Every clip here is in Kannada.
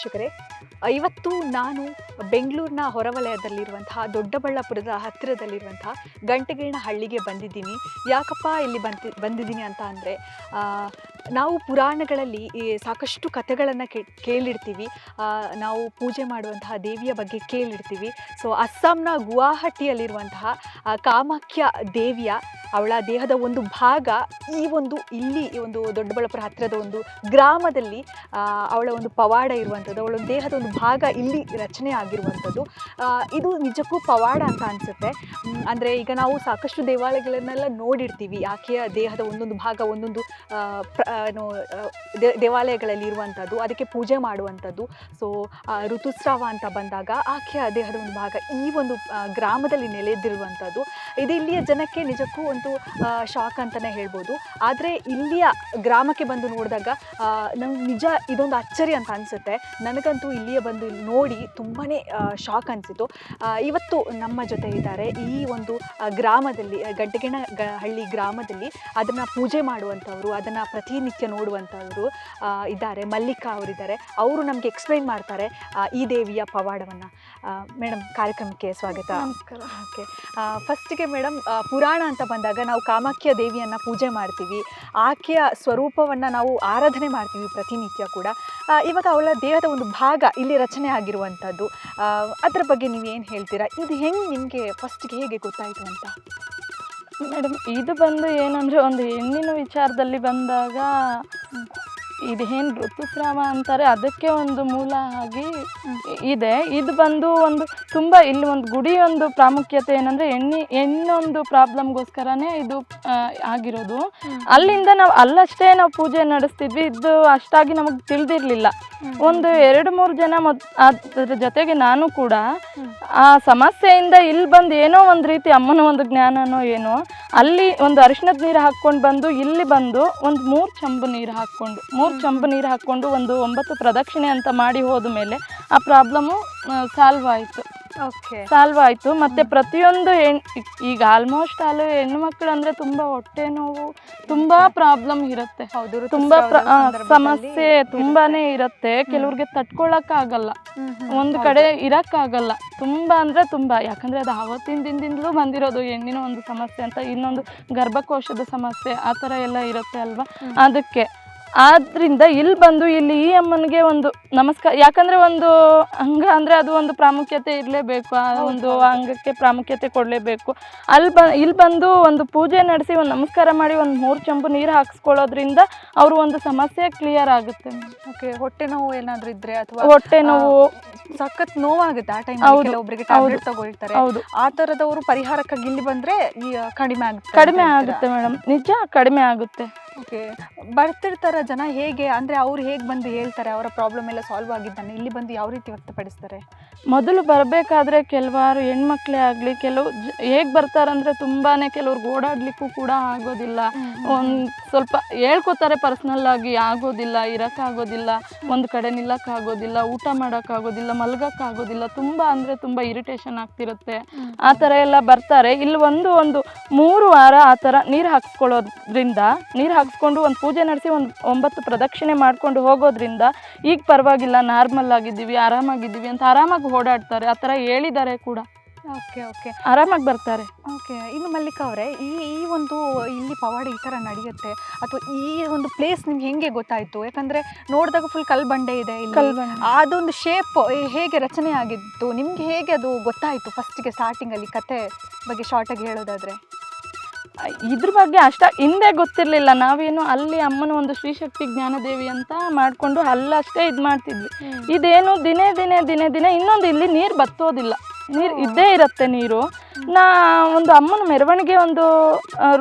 ವೀಕ್ಷಕರೇ ಇವತ್ತು ನಾನು ಬೆಂಗಳೂರಿನ ಹೊರವಲಯದಲ್ಲಿರುವಂತಹ, ದೊಡ್ಡಬಳ್ಳಾಪುರದ ಹತ್ತಿರದಲ್ಲಿರುವಂತಹ ಗಂಟೆಗೇಣ ಹಳ್ಳಿಗೆ ಬಂದಿದ್ದೀನಿ. ಯಾಕಪ್ಪ ಇಲ್ಲಿ ಬಂತಿ ಬಂದಿದ್ದೀನಿ ಅಂತ ಅಂದರೆ ನಾವು ಪುರಾಣಗಳಲ್ಲಿ ಸಾಕಷ್ಟು ಕಥೆಗಳನ್ನು ಕೇಳಿರ್ತೀವಿ. ನಾವು ಪೂಜೆ ಮಾಡುವಂತಹ ದೇವಿಯ ಬಗ್ಗೆ ಕೇಳಿರ್ತೀವಿ. ಸೊ ಅಸ್ಸಾಂನ ಗುವಾಹಟಿಯಲ್ಲಿರುವಂತಹ ಕಾಮಾಖ್ಯ ದೇವಿಯ ಅವಳ ದೇಹದ ಒಂದು ಭಾಗ ಈ ಒಂದು ಇಲ್ಲಿ, ಈ ಒಂದು ದೊಡ್ಡಬಳ್ಳಾಪುರ ಹತ್ತಿರದ ಒಂದು ಗ್ರಾಮದಲ್ಲಿ ಅವಳ ಒಂದು ಪವಾಡ ಇರುವಂಥದ್ದು, ಅವಳ ದೇಹದ ಒಂದು ಭಾಗ ಇಲ್ಲಿ ರಚನೆ ಆಗಿರುವಂಥದ್ದು. ಇದು ನಿಜಕ್ಕೂ ಪವಾಡ ಅಂತ ಅನಿಸುತ್ತೆ. ಅಂದರೆ ಈಗ ನಾವು ಸಾಕಷ್ಟು ದೇವಾಲಯಗಳನ್ನೆಲ್ಲ ನೋಡಿರ್ತೀವಿ. ಆಕೆಯ ದೇಹದ ಒಂದೊಂದು ಭಾಗ, ಒಂದೊಂದು ದೇವಾಲಯಗಳಲ್ಲಿ ಇರುವಂಥದ್ದು, ಅದಕ್ಕೆ ಪೂಜೆ ಮಾಡುವಂಥದ್ದು. ಸೊ ಋತುಸ್ರಾವ ಅಂತ ಬಂದಾಗ ಆಕೆಯ ದೇಹದ ಒಂದು ಭಾಗ ಈ ಒಂದು ಗ್ರಾಮದಲ್ಲಿ ನೆಲೆದಿರುವಂಥದ್ದು. ಇದು ಇಲ್ಲಿಯ ಜನಕ್ಕೆ ನಿಜಕ್ಕೂ ಶಾಕ್ ಅಂತಲೇ ಹೇಳ್ಬೋದು. ಆದರೆ ಇಲ್ಲಿಯ ಗ್ರಾಮಕ್ಕೆ ಬಂದು ನೋಡಿದಾಗ ನಂಗೆ ನಿಜ ಇದೊಂದು ಅಚ್ಚರಿ ಅಂತ ಅನಿಸುತ್ತೆ. ನನಗಂತೂ ಇಲ್ಲಿಯ ಬಂದು ಇಲ್ಲಿ ನೋಡಿ ತುಂಬಾ ಶಾಕ್ ಅನಿಸಿತು ಇವತ್ತು ನಮ್ಮ ಜೊತೆ ಇದ್ದಾರೆ ಈ ಒಂದು ಗ್ರಾಮದಲ್ಲಿ ಗಡ್ಡಗಿಣ ಹಳ್ಳಿ ಗ್ರಾಮದಲ್ಲಿ ಅದನ್ನು ಪೂಜೆ ಮಾಡುವಂಥವ್ರು ಅದನ್ನು ಪ್ರತಿನಿತ್ಯ ನೋಡುವಂಥವ್ರು ಇದ್ದಾರೆ. ಮಲ್ಲಿಕಾ ಅವರಿದ್ದಾರೆ. ಅವರು ನಮಗೆ ಎಕ್ಸ್ಪ್ಲೈನ್ ಮಾಡ್ತಾರೆ ಈ ದೇವಿಯ ಪವಾಡವನ್ನು. ಮೇಡಮ್ ಕಾರ್ಯಕ್ರಮಕ್ಕೆ ಸ್ವಾಗತ. ನಮಸ್ಕಾರ. ಓಕೆ ಫಸ್ಟಿಗೆ ಮೇಡಮ್ ಪುರಾಣ ಅಂತ ಬಂದಾಗ ನಾವು ಕಾಮಾಖ್ಯ ದೇವಿಯನ್ನು ಪೂಜೆ ಮಾಡ್ತೀವಿ. ಆಕೆಯ ಸ್ವರೂಪವನ್ನು ನಾವು ಆರಾಧನೆ ಮಾಡ್ತೀವಿ ಪ್ರತಿನಿತ್ಯ ಕೂಡ. ಇವಾಗ ಅವಳ ದೇಹದ ಒಂದು ಭಾಗ ಇಲ್ಲಿ ರಚನೆ ಆಗಿರುವಂಥದ್ದು. ಅದರ ಅದ್ರ ಬಗ್ಗೆ ನೀವು ಏನು ಹೇಳ್ತೀರಾ? ಇದು ಹೆಂಗೆ ನಿಮಗೆ ಫಸ್ಟ್ಗೆ ಹೇಗೆ ಗೊತ್ತಾಯಿತು ಅಂತ? ಮೇಡಮ್ ಇದು ಬಂದು ಏನಂದರೆ ಒಂದು ಹೆಣ್ಣಿನ ವಿಚಾರದಲ್ಲಿ ಬಂದಾಗ ಇದು ಏನು ಋತುಸ್ರಾವ ಅಂತಾರೆ ಅದಕ್ಕೆ ಒಂದು ಮೂಲ ಆಗಿ ಇದೆ. ಇದು ಬಂದು ಒಂದು ತುಂಬ ಇಲ್ಲಿ ಒಂದು ಗುಡಿ ಒಂದು ಪ್ರಾಮುಖ್ಯತೆ ಏನಂದ್ರೆ ಎಣ್ಣೆ ಹೆಣ್ಣೊಂದು ಪ್ರಾಬ್ಲಮ್ಗೋಸ್ಕರನೇ ಇದು ಆಗಿರೋದು. ಅಲ್ಲಿಂದ ನಾವು ಅಲ್ಲಷ್ಟೇ ನಾವು ಪೂಜೆ ನಡೆಸ್ತಿದ್ವಿ ಇದು ಅಷ್ಟಾಗಿ ನಮಗೆ ತಿಳಿದಿರಲಿಲ್ಲ. ಒಂದು ಎರಡು ಮೂರು ಜನ ಮೊದ್ ಅದ್ರ ಜೊತೆಗೆ ನಾನು ಕೂಡ ಆ ಸಮಸ್ಯೆಯಿಂದ ಇಲ್ಲಿ ಬಂದು ಏನೋ ಒಂದು ರೀತಿ ಅಮ್ಮನ ಒಂದು ಜ್ಞಾನನೋ ಏನೋ ಅಲ್ಲಿ ಒಂದು ಅರಿಶಿಣದ ನೀರು ಹಾಕ್ಕೊಂಡು ಬಂದು ಇಲ್ಲಿ ಬಂದು ಒಂದು ಮೂರು ಚಂಬು ನೀರು ಹಾಕ್ಕೊಂಡು ಮೂರು ಚಂಬು ನೀರು ಹಾಕ್ಕೊಂಡು ಒಂದು ಒಂಬತ್ತು ಪ್ರದಕ್ಷಿಣೆ ಅಂತ ಮಾಡಿ ಹೋದ ಮೇಲೆ ಆ ಪ್ರಾಬ್ಲಮ್ಮು ಸಾಲ್ವ್ ಆಯಿತು. ಸಾಲ್ವ್ ಆಯ್ತು. ಮತ್ತೆ ಪ್ರತಿಯೊಂದು ಹೆಣ್ ಈಗ ಆಲ್ಮೋಸ್ಟ್ ಆಲ್ ಹೆಣ್ಣು ಮಕ್ಕಳು ಅಂದರೆ ತುಂಬ ಹೊಟ್ಟೆ ನೋವು ತುಂಬಾ ಪ್ರಾಬ್ಲಮ್ ಇರುತ್ತೆ. ಹೌದು ತುಂಬಾ ಸಮಸ್ಯೆ ತುಂಬಾನೇ ಇರುತ್ತೆ. ಕೆಲವ್ರಿಗೆ ತಟ್ಕೊಳ್ಳೋಕ್ಕಾಗಲ್ಲ ಹ್ಮ್, ಒಂದು ಕಡೆ ಕಡೆ ಇರೋಕ್ಕಾಗಲ್ಲ. ತುಂಬಾ ಅಂದ್ರೆ ತುಂಬಾ. ಯಾಕಂದ್ರೆ ಅದು ಆವತ್ತಿನ ದಿನದಿಂದಲೂ ಬಂದಿರೋದು ಹೆಣ್ಣಿನ ಒಂದು ಸಮಸ್ಯೆ ಅಂತ ಇನ್ನೊಂದು ಗರ್ಭಕೋಶದ ಸಮಸ್ಯೆ ಆ ಥರ ಎಲ್ಲ ಇರುತ್ತೆ ಅಲ್ವಾ? ಅದಕ್ಕೆ ಆದ್ರಿಂದ ಇಲ್ಲಿ ಬಂದು ಇಲ್ಲಿ ಈ ಅಮ್ಮನಿಗೆ ಒಂದು ನಮಸ್ಕಾರ ಯಾಕಂದ್ರೆ ಒಂದು ಅಂಗ ಅಂದ್ರೆ ಅದು ಒಂದು ಪ್ರಾಮುಖ್ಯತೆ ಇರಲೇಬೇಕು ಆ ಒಂದು ಅಂಗಕ್ಕೆ ಪ್ರಾಮುಖ್ಯತೆ ಕೊಡಲೇಬೇಕು. ಅಲ್ಲಿ ಬ ಇಲ್ಲಿ ಬಂದು ಒಂದು ಪೂಜೆ ನಡೆಸಿ ಒಂದು ನಮಸ್ಕಾರ ಮಾಡಿ ಒಂದು ಮೂರು ಚಂಬು ನೀರು ಹಾಕ್ಸ್ಕೊಳ್ಳೋದ್ರಿಂದ ಅವ್ರ ಒಂದು ಸಮಸ್ಯೆ ಕ್ಲಿಯರ್ ಆಗುತ್ತೆ. ಓಕೆ ಹೊಟ್ಟೆ ನೋವು ಏನಾದರೂ ಇದ್ರೆ ಅಥವಾ ಹೊಟ್ಟೆ ನೋವು ಸಖತ್ ನೋವಾಗುತ್ತೆ ಆ ಟೈಮ್ ಕೆಲವೊಬ್ಬರಿಗೆ ಟ್ಯಾಬ್ಲೆಟ್ ತಗೊಳ್ತಾರೆ. ಆ ತರದವರು ಪರಿಹಾರಕ್ಕಾಗಿ ಇಲ್ಲಿ ಬಂದ್ರೆ ಈ ಕಡಿಮೆ ಆಗುತ್ತೆ ಕಡಿಮೆ ಆಗುತ್ತೆ ಮೇಡಮ್. ನಿಜ ಕಡಿಮೆ ಆಗುತ್ತೆ. ಓಕೆ. ಬರ್ತಿರ್ತಾರ ಜನ ಹೇಗೆ? ಅಂದ್ರೆ ಅವ್ರು ಹೇಗೆ ಬಂದು ಹೇಳ್ತಾರೆ? ಅವರ ಪ್ರಾಬ್ಲಮ್ ಎಲ್ಲ ಸಾಲ್ವ್ ಆಗಿದ್ದಾನೆ. ಇಲ್ಲಿ ಬಂದು ಯಾವ ರೀತಿ ವ್ಯಕ್ತಪಡಿಸ್ತಾರೆ? ಮೊದಲು ಬರಬೇಕಾದ್ರೆ ಕೆಲವಾರು ಹೆಣ್ಮಕ್ಳೇ ಆಗಲಿ ಕೆಲವು ಹೇಗೆ ಬರ್ತಾರಂದ್ರೆ ತುಂಬಾನೇ ಕೆಲವ್ರಿಗೆ ಓಡಾಡ್ಲಿಕ್ಕೂ ಕೂಡ ಆಗೋದಿಲ್ಲ. ಒಂದು ಸ್ವಲ್ಪ ಹೇಳ್ಕೊತಾರೆ ಪರ್ಸ್ನಲ್ ಆಗಿ ಆಗೋದಿಲ್ಲ ಇರೋಕ್ಕಾಗೋದಿಲ್ಲ ಒಂದು ಕಡೆ ನಿಲ್ಲಕ್ಕಾಗೋದಿಲ್ಲ ಊಟ ಮಾಡೋಕ್ಕಾಗೋದಿಲ್ಲ ಮಲ್ಗೋಕ್ಕಾಗೋದಿಲ್ಲ. ತುಂಬ ಅಂದರೆ ತುಂಬ ಇರಿಟೇಷನ್ ಆಗ್ತಿರುತ್ತೆ. ಆ ಥರ ಎಲ್ಲ ಬರ್ತಾರೆ. ಇಲ್ಲಿ ಒಂದು ಒಂದು ಮೂರು ವಾರ ಆ ಥರ ನೀರು ಹಾಕ್ಸ್ಕೊಳ್ಳೋದ್ರಿಂದ ನೀರು ಹಾಕ್ಸ್ಕೊಂಡು ಒಂದು ಪೂಜೆ ನಡೆಸಿ ಒಂದು ಒಂಬತ್ತು ಪ್ರದಕ್ಷಿಣೆ ಮಾಡಿಕೊಂಡು ಹೋಗೋದ್ರಿಂದ ಈಗ ಪರವಾಗಿಲ್ಲ. ನಾರ್ಮಲ್ ಆಗಿದ್ದೀವಿ ಆರಾಮಾಗಿದ್ದೀವಿ ಅಂತ ಆರಾಮಾಗಿ ಓಡಾಡ್ತಾರೆ. ಆ ಥರ ಹೇಳಿದ್ದಾರೆ ಕೂಡ. Okay okay. ಆರಾಮಾಗಿ ಬರ್ತಾರೆ. ಓಕೆ ಇನ್ನು ಮಲ್ಲಿಕಾ ಅವರೇ ಈ ಈ ಒಂದು ಇಲ್ಲಿ ಪವಾಡ ಈ ಥರ ನಡೆಯುತ್ತೆ ಅಥವಾ ಈ ಒಂದು ಪ್ಲೇಸ್ ನಿಮ್ಗೆ ಹೆಂಗೆ ಗೊತ್ತಾಯಿತು? ಯಾಕಂದ್ರೆ ನೋಡಿದಾಗ ಫುಲ್ ಕಲ್ ಬಂಡೆ ಇದೆ ಇಲ್ಲಿ. ಕಲ್ಬಂಡೆ. ಅದೊಂದು ಶೇಪ್ ಹೇಗೆ ರಚನೆ ಆಗಿತ್ತು ನಿಮ್ಗೆ ಹೇಗೆ ಅದು ಗೊತ್ತಾಯಿತು ಫಸ್ಟಿಗೆ ಸ್ಟಾರ್ಟಿಂಗಲ್ಲಿ ಕತೆ ಬಗ್ಗೆ ಶಾರ್ಟಾಗಿ ಹೇಳೋದಾದ್ರೆ? ಇದ್ರ ಬಗ್ಗೆ ಅಷ್ಟ ಹಿಂದೆ ಗೊತ್ತಿರಲಿಲ್ಲ. ನಾವೇನು ಅಲ್ಲಿ ಅಮ್ಮನ ಒಂದು ಶ್ರೀಶಕ್ತಿ ಜ್ಞಾನದೇವಿ ಅಂತ ಮಾಡಿಕೊಂಡು ಅಲ್ಲಷ್ಟೇ ಇದು ಮಾಡ್ತಿದ್ವಿ. ಇದೇನು ದಿನೇ ದಿನೇ ದಿನೇ ದಿನೇ ಇನ್ನೊಂದು ಇಲ್ಲಿ ನೀರು ಬತ್ತೋದಿಲ್ಲ. ನೀರು ಇದ್ದೇ ಇರುತ್ತೆ ನೀರು. ನಾ ಒಂದು ಅಮ್ಮನ ಮೆರವಣಿಗೆ ಒಂದು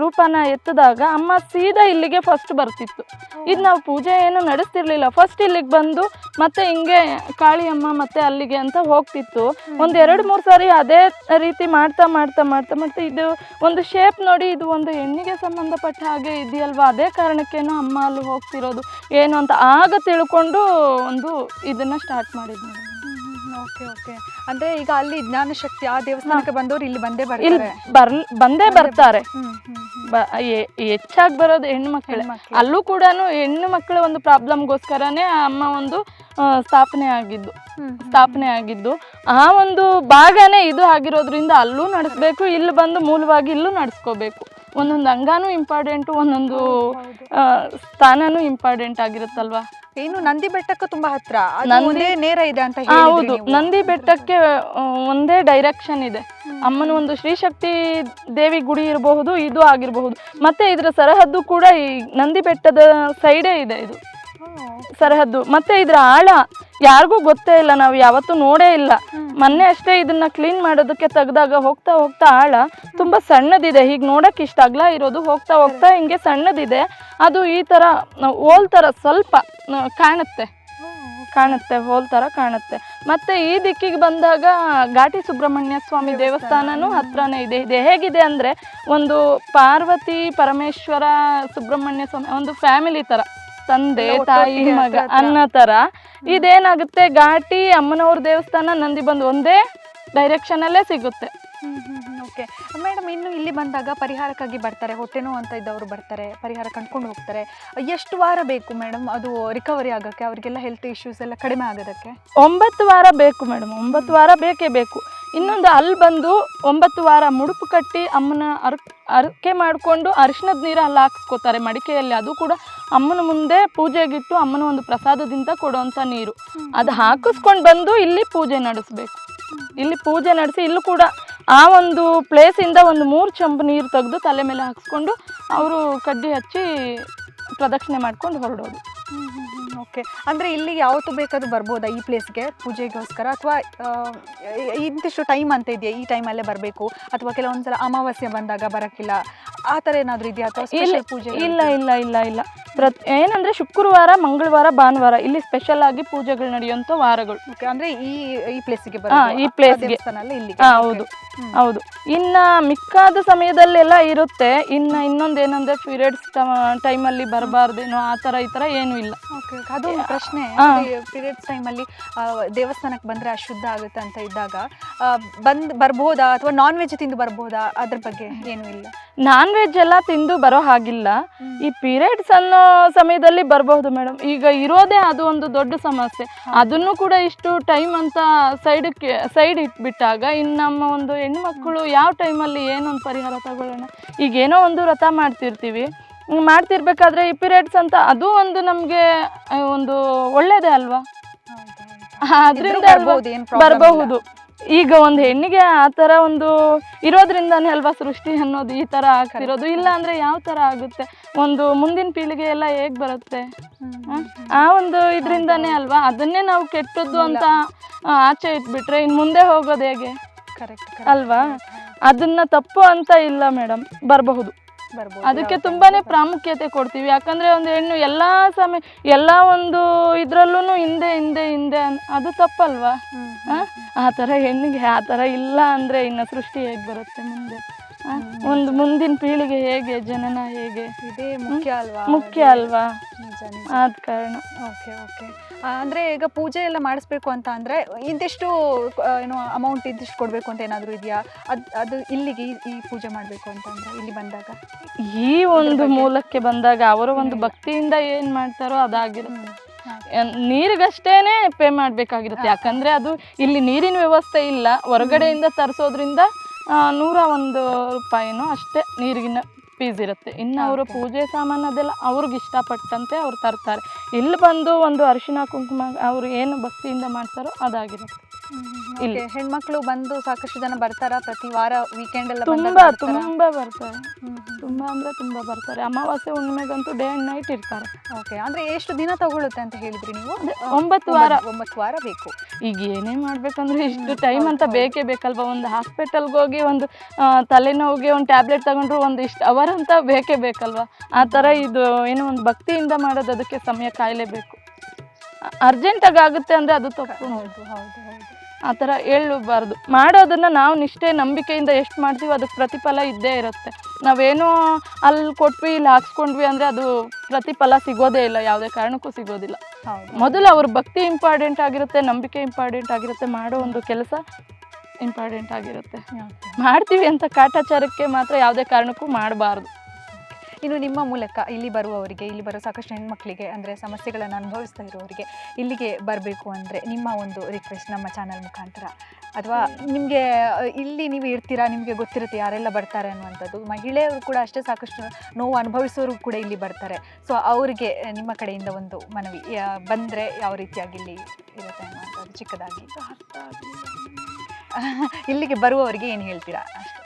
ರೂಪನ ಎತ್ತಿದಾಗ ಅಮ್ಮ ಸೀದಾ ಇಲ್ಲಿಗೆ ಫಸ್ಟ್ ಬರ್ತಿತ್ತು. ಇದು ನಾವು ಪೂಜೆ ಏನು ನಡೆಸ್ತಿರ್ಲಿಲ್ಲ. ಫಸ್ಟ್ ಇಲ್ಲಿಗೆ ಬಂದು ಮತ್ತೆ ಹಿಂಗೆ ಕಾಳಿ ಅಮ್ಮ ಮತ್ತೆ ಅಲ್ಲಿಗೆ ಅಂತ ಹೋಗ್ತಿತ್ತು. ಒಂದು ಎರಡು ಮೂರು ಸಾರಿ ಅದೇ ರೀತಿ ಮಾಡ್ತಾ ಮಾಡ್ತಾ ಮಾಡ್ತಾ ಮತ್ತೆ ಇದು ಒಂದು ಶೇಪ್ ನೋಡಿ ಇದು ಒಂದು ಹೆಣ್ಣಿಗೆ ಸಂಬಂಧಪಟ್ಟ ಹಾಗೆ ಇದೆಯಲ್ವಾ? ಅದೇ ಕಾರಣಕ್ಕೇನೋ ಅಮ್ಮ ಅಲ್ಲಿ ಹೋಗ್ತಿರೋದು. ಏನು ಅಂತ ಆಗ ತಿಳ್ಕೊಂಡು ಒಂದು ಇದನ್ನ ಸ್ಟಾರ್ಟ್ ಮಾಡಿದ್ವಿ ಓಕೆ ಓಕೆ ಅಂದ್ರೆ ಈಗ ಅಲ್ಲಿ ಜ್ಞಾನಶಕ್ತಿ ಆ ದೇವಸ್ಥಾನಕ್ಕೆ ಬಂದವರು ಇಲ್ಲಿ ಬಂದೇ ಇಲ್ಲಿ ಬರ್ತಾರೆ. ಬರ್ ಬಂದೇ ಬರ್ತಾರೆ. ಹ್ಮ್, ಹ್ಮ್, ಹ್ಮ್. ಬ- ಹೆ- ಹೆಚ್ಚಾಗಿ ಬರೋದು ಹೆಣ್ಣು ಮಕ್ಕಳು ಹೆಣ್ಮಕ್ಳು. ಅಲ್ಲೂ ಕೂಡ ಹೆಣ್ಣು ಮಕ್ಕಳ ಒಂದು ಪ್ರಾಬ್ಲಮ್ಗೋಸ್ಕರನೇ ಆ ಅಮ್ಮ ಒಂದು ಆ, ಸ್ಥಾಪನೆ ಆಗಿದ್ದು. ಹ್ಮ್, ಹ್ಮ್. ಸ್ಥಾಪನೆ ಆಗಿದ್ದು. ಆ ಒಂದು ಭಾಗನೇ ಇದು ಆಗಿರೋದ್ರಿಂದ ಅಲ್ಲೂ ನಡೆಸ್ಬೇಕು ಇಲ್ಲಿ ಬಂದು ಮೂಲವಾಗಿ ಇಲ್ಲೂ ನಡೆಸ್ಕೋಬೇಕು. ಒಂದೊಂದು ಅಂಗಾನು ಇಂಪಾರ್ಟೆಂಟು ಒಂದೊಂದು ಹೌದು. ಆ, ಸ್ಥಾನನೂ ಇಂಪಾರ್ಟೆಂಟ್ ಆಗಿರುತ್ತಲ್ವಾ? ಏನು ನಂದಿ ಬೆಟ್ಟಕ್ಕೂ ತುಂಬಾ ಹತ್ರ. ಅದು ನಂದಿ- ಒಂದೇ ನೇರ ಇದೆ ಅಂತ ಹೇಳಿದ್ರಿ ಹೌದು. ನೀವು. ನಂದಿ ಬೆಟ್ಟಕ್ಕೆ ಆ, ಒಂದೇ ಡೈರೆಕ್ಷನ್ ಇದೆ. ಅಮ್ಮನ ಒಂದು ಶ್ರೀಶಕ್ತಿ ದೇವಿ ಗುಡಿ ಇರಬಹುದು ಇದು ಆಗಿರಬಹುದು. ಮತ್ತೆ ಇದರ ಸರಹದ್ದು ಕೂಡ ಈ ನಂದಿ ಬೆಟ್ಟದ ಸೈಡೇ ಇದೆ ಇದು. ಸರಹದ್ದು. ಮತ್ತೆ ಇದರ ಆಳ ಯಾರಿಗೂ ಗೊತ್ತೇ ಇಲ್ಲ ನಾವು ಯಾವತ್ತೂ ನೋಡೇ ಇಲ್ಲ. ಮೊನ್ನೆ ಅಷ್ಟೇ ಇದನ್ನ ಕ್ಲೀನ್ ಮಾಡೋದಕ್ಕೆ ತೆಗೆದಾಗ ಹೋಗ್ತಾ ಹೋಗ್ತಾ ಆಳ ತುಂಬಾ ಸಣ್ಣದಿದೆ. ಹೀಗೆ ನೋಡಕ್ ಇಷ್ಟ ಅಗ್ಲ ಇರೋದು ಹೋಗ್ತಾ ಹೋಗ್ತಾ ಹಿಂಗೆ ಸಣ್ಣದಿದೆ. ಅದು ಈ ತರ ಹೋಲ್ ತರ ಸ್ವಲ್ಪ ಕಾಣುತ್ತೆ. ಕಾಣುತ್ತೆ ಹೋಲ್ ತರ ಕಾಣುತ್ತೆ. ಮತ್ತೆ ಈ ದಿಕ್ಕಿಗೆ ಬಂದಾಗ ಘಾಟಿ ಸುಬ್ರಹ್ಮಣ್ಯ ಸ್ವಾಮಿ ದೇವಸ್ಥಾನನೂ ಹತ್ರನೇ ಇದೆ. ಇದೆ ಹೇಗಿದೆ ಅಂದ್ರೆ ಒಂದು ಪಾರ್ವತಿ ಪರಮೇಶ್ವರ ಸುಬ್ರಹ್ಮಣ್ಯ ಸ್ವಾಮಿ ಒಂದು ಫ್ಯಾಮಿಲಿ ತರ. ತಂದೆ ತಾಯಿ ಮಗ. ಅನ್ನೋ ತರ. ಇದೇನಾಗುತ್ತೆ? ಘಾಟಿ ಅಮ್ಮನವ್ರ ದೇವಸ್ಥಾನ ನಂದಿ ಬಂದು ಒಂದೇ ಡೈರೆಕ್ಷನ್ ಅಲ್ಲೇ ಸಿಗುತ್ತೆ ಓಕೆ ಮೇಡಮ್ ಇನ್ನು ಇಲ್ಲಿ ಬಂದಾಗ ಪರಿಹಾರಕ್ಕಾಗಿ ಬರ್ತಾರೆ ಹೊಟ್ಟೆ ನೋವು ಅಂತ ಇದ್ದವರು ಬರ್ತಾರೆ ಪರಿಹಾರ ಕಂಡ್ಕೊಂಡು ಹೋಗ್ತಾರೆ. ಎಷ್ಟು ವಾರ ಬೇಕು ಮೇಡಮ್ ಅದು ರಿಕವರಿ ಆಗಕ್ಕೆ? ಅವರಿಗೆಲ್ಲ ಹೆಲ್ತ್ ಇಶ್ಯೂಸ್ ಎಲ್ಲ ಕಡಿಮೆ ಆಗೋದಕ್ಕೆ? ಒಂಬತ್ತು ವಾರ ಬೇಕು ಮೇಡಮ್ ಒಂಬತ್ತು ವಾರ ಬೇಕೇ ಬೇಕು. ಇನ್ನೊಂದು ಅಲ್ಲಿ ಬಂದು ಒಂಬತ್ತು ವಾರ ಮುಡುಪು ಕಟ್ಟಿ ಅಮ್ಮನ ಅರ್ ಅರ್ಕೆ ಮಾಡಿಕೊಂಡು ಅರಿಶಿನದ ನೀರು ಅಲ್ಲಿ ಹಾಕ್ಸ್ಕೋತಾರೆ ಮಡಿಕೆಯಲ್ಲಿ ಅದು ಕೂಡ ಅಮ್ಮನ ಮುಂದೆ ಪೂಜೆಗಿಟ್ಟು ಅಮ್ಮನ ಒಂದು ಪ್ರಸಾದದಿಂದ ಕೊಡುವಂಥ ನೀರು. ಅದು ಹಾಕಿಸ್ಕೊಂಡು ಬಂದು ಇಲ್ಲಿ ಪೂಜೆ ನಡೆಸ್ಬೇಕು. ಇಲ್ಲಿ ಪೂಜೆ ನಡೆಸಿ ಇಲ್ಲೂ ಕೂಡ ಆ ಒಂದು ಪ್ಲೇಸಿಂದ ಒಂದು ಮೂರು ಚಂಬು ನೀರು ತೆಗೆದು ತಲೆ ಮೇಲೆ ಹಾಕಿಸ್ಕೊಂಡು ಅವರು ಕಡ್ಡಿ ಹಚ್ಚಿ ಪ್ರದಕ್ಷಿಣೆ ಮಾಡ್ಕೊಂಡು ಹೊರಡೋದು. ಓಕೆ ಅಂದರೆ ಇಲ್ಲಿ ಯಾವತ್ತು ಬೇಕಾದ್ರೂ ಬರ್ಬೋದಾ ಈ ಪ್ಲೇಸ್ಗೆ ಪೂಜೆಗೋಸ್ಕರ? ಅಥವಾ ಇಂತಿಷ್ಟು ಟೈಮ್ ಅಂತ ಇದೆಯಾ? ಈ ಟೈಮಲ್ಲೇ ಬರಬೇಕು? ಅಥವಾ ಕೆಲವೊಂದ್ಸಲ ಅಮಾವಾಸ್ಯೆ ಬಂದಾಗ ಬರೋಕ್ಕಿಲ್ಲ ಆ ಥರ ಏನಾದರೂ ಇದೆಯಾ? ಅಥವಾ ಪೂಜೆ ಇಲ್ಲ ಇಲ್ಲ ಇಲ್ಲ ಇಲ್ಲ. ಪ್ರತ್ ಏನಂದ್ರೆ ಶುಕ್ರವಾರ ಮಂಗಳವಾರ ಭಾನುವಾರ ಇಲ್ಲಿ ಸ್ಪೆಷಲ್ ಆಗಿ ಪೂಜೆಗಳು ನಡೆಯುವಂಥ ವಾರಗಳು. ಓಕೆ ಅಂದರೆ ಈ ಈ ಪ್ಲೇಸಿಗೆ ಹಾ, ಈ ಪ್ಲೇಸ್ಗೆ ಇಲ್ಲಿ ಹೌದು. ಹೌದು. ಇನ್ನ ಮಿಕ್ಕಾದ ಸಮಯದಲ್ಲೆಲ್ಲ ಇರುತ್ತೆ. ಇನ್ನ ಇನ್ನೊಂದು ಏನಂದ್ರೆ ಪೀರಿಯಡ್ಸ್ ಟೈಮಲ್ಲಿ ಬರಬಾರ್ದೇನೋ ಆ ಥರ ಈ ಥರ ಏನೂ ಇಲ್ಲ. ಅದು ಪ್ರಶ್ನೆ. ಪೀರಿಯಡ್ಸ್ ಟೈಮಲ್ಲಿ ದೇವಸ್ಥಾನಕ್ಕೆ ಬಂದರೆ ಅಶುದ್ಧ ಆಗುತ್ತೆ ಅಂತ ಇದ್ದಾಗ ಬಂದ್ ಬರ್ಬೋದಾ ಅಥವಾ ನಾನ್ ವೆಜ್ ತಿಂದು ಬರ್ಬೋದಾ ಅದ್ರ ಬಗ್ಗೆ ಏನೂ ಇಲ್ಲ? ನಾನ್ ವೆಜ್ ಎಲ್ಲ ತಿಂದು ಬರೋ ಹಾಗಿಲ್ಲ. ಈ ಪೀರಿಯಡ್ಸ್ ಅನ್ನೋ ಸಮಯದಲ್ಲಿ ಬರಬಹುದು ಮೇಡಮ್. ಈಗ ಇರೋದೇ ಅದು ಒಂದು ದೊಡ್ಡ ಸಮಸ್ಯೆ. ಅದನ್ನು ಕೂಡ ಇಷ್ಟು ಟೈಮ್ ಅಂತ ಸೈಡಕ್ಕೆ ಸೈಡ್ ಇಟ್ಬಿಟ್ಟಾಗ ಇನ್ನು ನಮ್ಮ ಒಂದು ಹೆಣ್ಮಕ್ಳು ಯಾವ ಟೈಮಲ್ಲಿ ಏನೊಂದು ಪರಿಹಾರ ತಗೊಳ್ಳೋಣ? ಈಗ ಏನೋ ಒಂದು ವ್ರತ ಮಾಡ್ತಿರ್ತೀವಿ. ಮಾಡ್ತಿರ್ಬೇಕಾದ್ರೆ ಈ ಪೀರಿಯಡ್ಸ್ ಅಂತ ಅದು ಒಂದು ನಮಗೆ ಒಂದು ಒಳ್ಳೇದೇ ಅಲ್ವಾ? ಅದರಿಂದ ಬರಬಹುದು. ಈಗ ಒಂದು ಹೆಣ್ಣಿಗೆ ಆ ಥರ ಒಂದು ಇರೋದ್ರಿಂದಾನೇ ಅಲ್ವಾ ಸೃಷ್ಟಿ ಅನ್ನೋದು ಈ ಥರ ಆಗ್ತಿರೋದು? ಇಲ್ಲ ಅಂದ್ರೆ ಯಾವ ಥರ ಆಗುತ್ತೆ? ಒಂದು ಮುಂದಿನ ಪೀಳಿಗೆ ಎಲ್ಲ ಹೇಗ್ ಬರುತ್ತೆ? ಆ ಒಂದು ಇದರಿಂದಾನೇ ಅಲ್ವಾ? ಅದನ್ನೇ ನಾವು ಕೆಟ್ಟದ್ದು ಅಂತ ಆಚೆ ಇಟ್ಬಿಟ್ರೆ ಇನ್ನು ಮುಂದೆ ಹೋಗೋದು ಹೇಗೆ? ಕರೆಕ್ಟ್ ಅಲ್ವಾ? ಅದನ್ನ ತಪ್ಪು ಅಂತ ಇಲ್ಲ ಮೇಡಮ್ ಬರಬಹುದು. ಬರ್ಬೋದು ಅದಕ್ಕೆ ತುಂಬಾನೇ ಪ್ರಾಮುಖ್ಯತೆ ಕೊಡ್ತೀವಿ. ಯಾಕಂದ್ರೆ ಒಂದು ಹೆಣ್ಣು ಎಲ್ಲಾ ಸಮಯ ಎಲ್ಲಾ ಒಂದು ಇದ್ರಲ್ಲೂ ಹಿಂದೆ ಹಿಂದೆ ಹಿಂದೆ ಅದು ತಪ್ಪಲ್ವಾ? ಆ? ಥರ ಹೆಣ್ಣಿಗೆ ಆ ಥರ ಇಲ್ಲ ಅಂದರೆ ಇನ್ನು ಸೃಷ್ಟಿ ಹೇಗೆ ಬರುತ್ತೆ ಮುಂದೆ? ಒಂದು ಮುಂದಿನ ಪೀಳಿಗೆ ಹೇಗೆ ಜನನ ಹೇಗೆ? ಇದೇ ಮುಖ್ಯ ಅಲ್ವಾ? ಮುಖ್ಯ ಅಲ್ವಾ? ಆದ ಕಾರಣ. Okay okay. ಅಂದ್ರೆ ಈಗ ಪೂಜೆ ಎಲ್ಲ ಮಾಡಿಸ್ಬೇಕು ಅಂತ ಅಂದರೆ ಇಂತಿಷ್ಟು ಏನು ಅಮೌಂಟ್ ಇಂತಿಷ್ಟು ಕೊಡಬೇಕು ಅಂತ ಏನಾದರೂ ಇದೆಯಾ? ಅದು ಅದು ಇಲ್ಲಿಗೆ ಈ- ಪೂಜೆ ಮಾಡಬೇಕು ಅಂತ ಅಂದ್ರೆ ಇಲ್ಲಿ ಬಂದಾಗ? ಈ ಒಂದು ಮೂಲಕ್ಕೆ ಬಂದಾಗ ಅವರ ಒಂದು ಭಕ್ತಿಯಿಂದ ಏನು ಮಾಡ್ತಾರೋ ಅದಾಗಿರುತ್ತೆ ನೀರಿಗಷ್ಟೇ ನೀರಿಗಷ್ಟೇನೆ ಪೇ ಮಾಡಬೇಕಾಗಿರುತ್ತೆ. ಯಾಕಂದ್ರೆ ಅದು ಇಲ್ಲಿ ನೀರಿನ ವ್ಯವಸ್ಥೆ ಇಲ್ಲ. ಹೊರಗಡೆಯಿಂದ ತರಿಸೋದ್ರಿಂದ ನೂರ ಒಂದು ರೂಪಾಯಿನೂ ಅಷ್ಟೇ ನೀರಿಗಿನ ಫೀಸ್ ಇರುತ್ತೆ. ಇನ್ನು ಅವರು ಪೂಜೆ ಸಾಮಾನು ಅದೆಲ್ಲ ಅವ್ರಿಗೆ ಇಷ್ಟಪಟ್ಟಂತೆ ಅವ್ರು ತರ್ತಾರೆ. ಇಲ್ಲಿ ಬಂದು ಒಂದು ಅರಿಶಿನ ಕುಂಕುಮ ಅವರು ಏನು ಭಕ್ತಿಯಿಂದ ಮಾಡ್ತಾರೋ ಅದಾಗಿರುತ್ತೆ. ಇಲ್ಲಿ. ಹೆಣ್ಮಕ್ಳು ಬಂದು ಸಾಕಷ್ಟು ಜನ ಬರ್ತಾರ? ಪ್ರತಿ ವಾರ ವೀಕೆಂಡ್ ಎಲ್ಲ ತುಂಬಾ ಬಂದಾಗ ಬರ್ತಾರಾ? ತುಂಬಾ ಬರ್ತಾರೆ. ತುಂಬಾ ಅಂದ್ರೆ ತುಂಬಾ ಬರ್ತಾರೆ. ಅಮಾವಾಸ್ಯೆ ಹುಣ್ಣಿಮೆಗಂತೂ ಡೇ ಅಂಡ್ ನೈಟ್ ಇರ್ತಾರೆ. ಓಕೆ ಅಂದ್ರೆ ಎಷ್ಟು ದಿನ ತಗೊಳುತ್ತೆ ಅಂತ ಹೇಳಿದ್ರಿ ನೀವು? ಒಂಬತ್ತು ವಾರ. ಒಂಬತ್ತು- ಒಂಬತ್ತು ವಾರ ಬೇಕು. ಈಗ ಏನೇ ಮಾಡ್ಬೇಕಂದ್ರೆ ಇಷ್ಟು ಟೈಮ್ ಅಂತ ಬೇಕೇ ಬೇಕಲ್ವಾ? ಒಂದು ಹಾಸ್ಪಿಟಲ್ಗೆ ಹೋಗಿ ಒಂದು ಆ, ತಲೆನೋವಿಗೆ ಒಂದು ಟ್ಯಾಬ್ಲೆಟ್ ತಗೊಂಡ್ರು ಒಂದು ಇಷ್ಟು ಅವರ್ ಅಂತ ಬೇಕೇ ಬೇಕಲ್ವಾ? ಆ ಥರ ಇದು ಏನೋ ಒಂದು ಭಕ್ತಿಯಿಂದ ಮಾಡೋದು ಅದಕ್ಕೆ ಸಮಯ ಕಾಯಲೇಬೇಕು. ಅರ್ಜೆಂಟಾಗಿ ಆಗುತ್ತೆ ಅಂದರೆ ಅದು ತಪ್ಪು. ಹೌದು ಹೌದು. ಆ ಥರ ಹೇಳಬಾರ್ದು. ಮಾಡೋದನ್ನು ನಾವು ನಿಷ್ಠೆ ನಂಬಿಕೆಯಿಂದ ಎಷ್ಟು ಮಾಡ್ತೀವಿ ಅದಕ್ಕೆ ಪ್ರತಿಫಲ ಇದ್ದೇ ಇರುತ್ತೆ. ನಾವೇನೋ ಅಲ್ಲಿ ಕೊಟ್ವಿ ಇಲ್ಲಿ ಹಾಕ್ಸ್ಕೊಂಡ್ವಿ ಅಂದರೆ ಅದು ಪ್ರತಿಫಲ ಸಿಗೋದೇ ಇಲ್ಲ ಯಾವುದೇ ಕಾರಣಕ್ಕೂ ಸಿಗೋದಿಲ್ಲ. ಮೊದಲು ಅವ್ರ ಭಕ್ತಿ ಇಂಪಾರ್ಟೆಂಟ್ ಆಗಿರುತ್ತೆ ನಂಬಿಕೆ ಇಂಪಾರ್ಟೆಂಟ್ ಆಗಿರುತ್ತೆ ಮಾಡೋ ಒಂದು ಕೆಲಸ ಇಂಪಾರ್ಟೆಂಟ್ ಆಗಿರುತ್ತೆ. ಮಾಡ್ತೀವಿ ಅಂತ ಕಾಟಾಚಾರಕ್ಕೆ ಮಾತ್ರ ಯಾವುದೇ ಕಾರಣಕ್ಕೂ ಮಾಡಬಾರ್ದು. ಇನ್ನು ನಿಮ್ಮ ಮೂಲಕ ಇಲ್ಲಿ ಬರುವವರಿಗೆ, ಇಲ್ಲಿ ಬರೋ ಸಾಕಷ್ಟು ಹೆಣ್ಮಕ್ಳಿಗೆ ಅಂದರೆ ಸಮಸ್ಯೆಗಳನ್ನು ಅನುಭವಿಸ್ತಾ ಇರೋರಿಗೆ ಇಲ್ಲಿಗೆ ಬರಬೇಕು ಅಂದರೆ ನಿಮ್ಮ ಒಂದು ರಿಕ್ವೆಸ್ಟ್ ನಮ್ಮ ಚಾನಲ್ ಮುಖಾಂತರ. ಅಥವಾ ನಿಮಗೆ, ಇಲ್ಲಿ ನೀವು ಇರ್ತೀರಾ, ನಿಮಗೆ ಗೊತ್ತಿರುತ್ತೆ ಯಾರೆಲ್ಲ ಬರ್ತಾರೆ ಅನ್ನುವಂಥದ್ದು. ಮಹಿಳೆಯರು ಕೂಡ ಅಷ್ಟೇ ಸಾಕಷ್ಟು ನೋವು ಅನುಭವಿಸೋರು ಕೂಡ ಇಲ್ಲಿ ಬರ್ತಾರೆ. ಸೊ ಅವರಿಗೆ ನಿಮ್ಮ ಕಡೆಯಿಂದ ಒಂದು ಮನವಿ ಬಂದರೆ ಯಾವ ರೀತಿಯಾಗಿ ಇಲ್ಲಿ ಇರುತ್ತೆ ಅನ್ನುವಂಥದ್ದು ಚಿಕ್ಕದಾಗಿ. ಇಲ್ಲಿಗೆ ಬರುವವರಿಗೆ ಏನು ಹೇಳ್ತೀರಾ?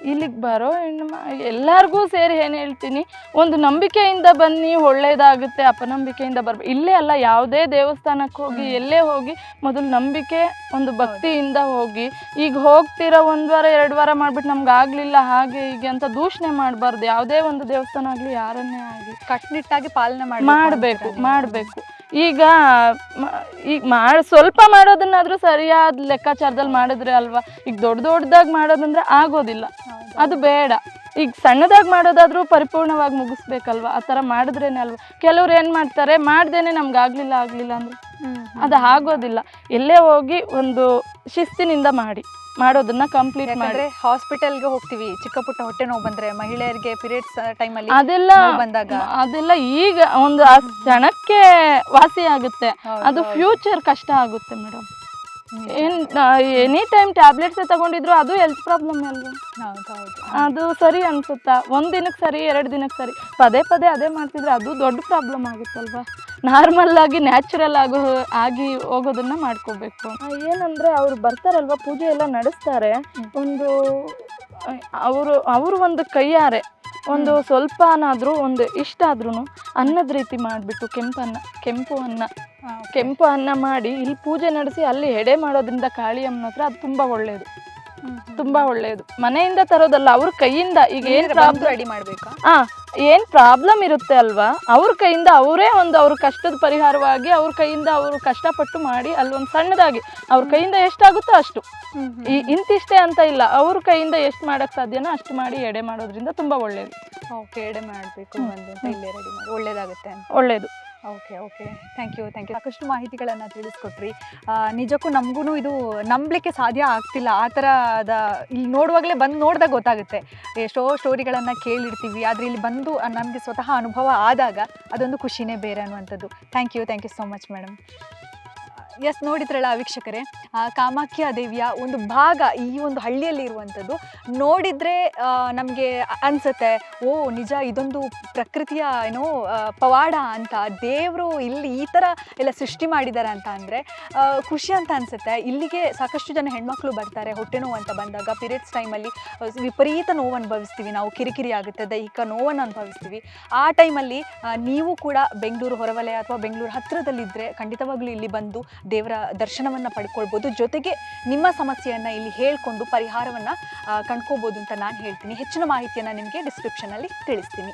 ಇಲ್ಲಿಗೆ ಬರೋ ಹೆಣ್ಣು ಎಲ್ಲರಿಗೂ ಸೇರಿ ಏನು ಹೇಳ್ತೀನಿ ಒಂದು ನಂಬಿಕೆಯಿಂದ ಬನ್ನಿ ಒಳ್ಳೆಯದಾಗುತ್ತೆ ಅಪನಂಬಿಕೆಯಿಂದ ಬರ್ಬೇಕು ಇಲ್ಲೇ ಅಲ್ಲ ಯಾವುದೇ ದೇವಸ್ಥಾನಕ್ಕೆ ಹೋಗಿ ಎಲ್ಲೇ ಹೋಗಿ ಮೊದಲು ನಂಬಿಕೆ ಒಂದು ಭಕ್ತಿಯಿಂದ ಹೋಗಿ ಈಗ ಹೋಗ್ತೀರಾ ಒಂದು ವಾರ ಎರಡು ವಾರ ಮಾಡಿಬಿಟ್ಟು ನಮ್ಗೆ ಆಗಲಿಲ್ಲ ಹಾಗೆ ಹೀಗೆ ಅಂತ ದೂಷಣೆ ಮಾಡಬಾರ್ದು ಯಾವುದೇ ಒಂದು ದೇವಸ್ಥಾನ ಆಗಲಿ ಯಾರನ್ನೇ ಆಗಲಿ. ಕಟ್ಟುನಿಟ್ಟಾಗಿ ಪಾಲನೆ ಮಾಡಬೇಕು ಮಾಡಬೇಕು. ಈಗ ಮ- ಈಗ ಮಾಡಿ ಸ್ವಲ್ಪ ಮಾಡೋದನ್ನಾದರೂ ಸರಿಯಾದ ಲೆಕ್ಕಾಚಾರದಲ್ಲಿ ಮಾಡಿದ್ರೆ ಅಲ್ವಾ? ಈಗ ದೊಡ್ಡ ದೊಡ್ಡದಾಗಿ ಮಾಡೋದಂದ್ರೆ ಆಗೋದಿಲ್ಲ. ಅದು ಬೇಡ. ಈಗ ಸಣ್ಣದಾಗಿ ಮಾಡೋದಾದರೂ ಪರಿಪೂರ್ಣವಾಗಿ ಮುಗಿಸ್ಬೇಕಲ್ವ? ಆ ಥರ ಮಾಡಿದ್ರೇನೆ ಅಲ್ವಾ? ಕೆಲವ್ರು ಏನು ಮಾಡ್ತಾರೆ ಮಾಡ್ದೇನೆ ನಮ್ಗೆ ಆಗಲಿಲ್ಲ ಆಗಲಿಲ್ಲ ಅಂದರೆ ಅದು ಆಗೋದಿಲ್ಲ. ಎಲ್ಲೇ ಹೋಗಿ ಒಂದು ಶಿಸ್ತಿನಿಂದ ಮಾಡಿ. ಮಾಡೋದನ್ನ ಕಂಪ್ಲೀಟ್ ಮಾಡಿ. ಹಾಸ್ಪಿಟಲ್ ಹಾಸ್ಪಿಟಲ್ಗೆ ಹೋಗ್ತೀವಿ. ಚಿಕ್ಕ ಪುಟ್ಟ ಹೊಟ್ಟೆ ನೋವು ಬಂದ್ರೆ ಮಹಿಳೆಯರಿಗೆ ಪೀರಿಯಡ್ಸ್ ಟೈಮಲ್ಲಿ ಅದೆಲ್ಲ ಬಂದಾಗ. ಅದೆಲ್ಲ ಈಗ ಒಂದು ಕ್ಷಣಕ್ಕೆ ವಾಸಿ ಆಗುತ್ತೆ. ಅದು ಫ್ಯೂಚರ್ ಕಷ್ಟ ಆಗುತ್ತೆ ಮೇಡಮ್ ಏನ್ ಎನಿ ಟೈಮ್ ಟ್ಯಾಬ್ಲೆಟ್ಸ್ ತಗೊಂಡಿದ್ರು ಅದು ಹೆಲ್ತ್ ಪ್ರಾಬ್ಲಮ್ ಅಲ್ವಾ? ಅದು ಸರಿ ಅನ್ಸುತ್ತಾ? ಒಂದ್ ದಿನಕ್ಕೆ ಸರಿ ಎರಡು ದಿನಕ್ಕೆ ಸರಿ. ಪದೇ ಪದೇ ಅದೇ ಮಾಡ್ತಿದ್ರೆ ಅದು ದೊಡ್ಡ ಪ್ರಾಬ್ಲಮ್ ಆಗುತ್ತಲ್ವಾ? ನಾರ್ಮಲ್ ಆಗಿ ನ್ಯಾಚುರಲ್ ಆಗೋ ಆಗಿ ಹೋಗೋದನ್ನ ಮಾಡ್ಕೋಬೇಕು. ಏನಂದ್ರೆ ಅವ್ರು ಬರ್ತಾರಲ್ವಾ ಪೂಜೆ ಎಲ್ಲ ನಡೆಸ್ತಾರೆ. ಒಂದು ಅವರು ಅವರು ಒಂದು ಕೈಯಾರೆ ಒಂದು ಸ್ವಲ್ಪನಾದರೂ ಒಂದು ಇಷ್ಟ ಆದ್ರೂ ಅನ್ನದ ರೀತಿ ಮಾಡಿಬಿಟ್ಟು ಕೆಂಪನ್ನ ಕೆಂಪು ಅನ್ನ. ಕೆಂಪು ಅನ್ನ ಮಾಡಿ ಇಲ್ಲಿ ಪೂಜೆ ನಡೆಸಿ ಅಲ್ಲಿ ಎಡೆ ಮಾಡೋದ್ರಿಂದ ಕಾಳಿ ಅಮ್ಮನ ಹತ್ರ ಅದು ತುಂಬಾ ಒಳ್ಳೆಯದು ತುಂಬಾ ಒಳ್ಳೆಯದು ಮನೆಯಿಂದ ತರೋದಲ್ಲ ಅವ್ರ ಕೈಯಿಂದ ಈಗ ಏನು ರೆಡಿ ಮಾಡಬೇಕಾ? ಆ ಏನ್ ಪ್ರಾಬ್ಲಮ್ ಇರುತ್ತೆ ಅಲ್ವಾ? ಅವ್ರ ಕೈಯಿಂದ ಅವರೇ ಒಂದು ಅವ್ರ ಕಷ್ಟದ ಪರಿಹಾರವಾಗಿ ಅವ್ರ ಕೈಯಿಂದ ಅವರು ಕಷ್ಟಪಟ್ಟು ಮಾಡಿ ಅಲ್ಲೊಂದು ಸಣ್ಣದಾಗಿ ಅವ್ರ ಕೈಯಿಂದ ಎಷ್ಟಾಗುತ್ತೋ ಅಷ್ಟು. ಈ ಇಂತಿಷ್ಟೇ ಅಂತ ಇಲ್ಲ. ಅವ್ರ ಕೈಯಿಂದ ಎಷ್ಟು ಮಾಡಕ್ ಸಾಧ್ಯನೋ ಅಷ್ಟು ಮಾಡಿ ಎಡೆ ಮಾಡೋದ್ರಿಂದ ತುಂಬಾ ಒಳ್ಳೇದು. ಓಕೆ ಎಡೆ ಮಾಡಬೇಕು ಒಳ್ಳೇದಾಗುತ್ತೆ ಅಂತ. ಒಳ್ಳೇದು. Okay okay thank you thank you ಸಾಕಷ್ಟು ಮಾಹಿತಿಗಳನ್ನು ತಿಳಿಸ್ಕೊಟ್ರಿ. ನಿಜಕ್ಕೂ ನಮಗೂ ಇದು ನಂಬಲಿಕ್ಕೆ ಸಾಧ್ಯ ಆಗ್ತಿಲ್ಲ. ಆ ಥರದ ಇಲ್ಲಿ ನೋಡುವಾಗಲೇ ಬಂದು ನೋಡಿದಾಗ ಗೊತ್ತಾಗುತ್ತೆ. ಎಷ್ಟೋ ಸ್ಟೋರಿಗಳನ್ನು ಕೇಳಿರ್ತೀವಿ, ಆದರೆ ಇಲ್ಲಿ ಬಂದು ನಮಗೆ ಸ್ವತಃ ಅನುಭವ ಆದಾಗ ಅದೊಂದು ಖುಷಿನೇ ಬೇರೆ ಅನ್ನುವಂಥದ್ದು. Thank you thank you so much madam yes ನೋಡಿದ್ರಲ್ಲ ವೀಕ್ಷಕರೇ. ಕಾಮಾಖ್ಯ ದೇವಿಯ ಒಂದು ಭಾಗ ಈ ಒಂದು ಹಳ್ಳಿಯಲ್ಲಿ ಇರುವಂಥದ್ದು. ನೋಡಿದರೆ ನಮಗೆ ಅನಿಸುತ್ತೆ, ಓ, ನಿಜ ಇದೊಂದು ಪ್ರಕೃತಿಯ ಏನೋ ಪವಾಡ ಅಂತ. ದೇವರು ಇಲ್ಲಿ ಈ ಥರ ಎಲ್ಲ ಸೃಷ್ಟಿ ಮಾಡಿದ್ದಾರೆ ಅಂತ ಅಂದರೆ ಖುಷಿ ಅಂತ ಅನಿಸುತ್ತೆ. ಇಲ್ಲಿಗೆ ಸಾಕಷ್ಟು ಜನ ಹೆಣ್ಮಕ್ಳು ಬರ್ತಾರೆ ಹೊಟ್ಟೆ ನೋವು ಅಂತ ಬಂದಾಗ. ಪೀರಿಯಡ್ಸ್ ಟೈಮಲ್ಲಿ ವಿಪರೀತ ನೋವು ಅನುಭವಿಸ್ತೀವಿ ನಾವು. ಕಿರಿಕಿರಿ ಆಗುತ್ತೆ, ದೈಹಿಕ ನೋವನ್ನು ಅನುಭವಿಸ್ತೀವಿ. ಆ ಟೈಮಲ್ಲಿ ನೀವು ಕೂಡ ಬೆಂಗಳೂರು ಹೊರವಲಯ ಅಥವಾ ಬೆಂಗಳೂರು ಹತ್ತಿರದಲ್ಲಿದ್ದರೆ ಖಂಡಿತವಾಗ್ಲೂ ಇಲ್ಲಿ ಬಂದು ದೇವರ ದರ್ಶನವನ್ನು ಪಡ್ಕೊಳ್ಬೋದು. ಜೊತೆಗೆ ನಿಮ್ಮ ಸಮಸ್ಯೆಯನ್ನು ಇಲ್ಲಿ ಹೇಳಿಕೊಂಡು ಪರಿಹಾರವನ್ನು ಕಂಡ್ಕೋಬೋದು ಅಂತ ನಾನು ಹೇಳ್ತೀನಿ. ಹೆಚ್ಚಿನ ಮಾಹಿತಿಯನ್ನು ನಿಮಗೆ ಡಿಸ್ಕ್ರಿಪ್ಷನಲ್ಲಿ ತಿಳಿಸ್ತೀನಿ.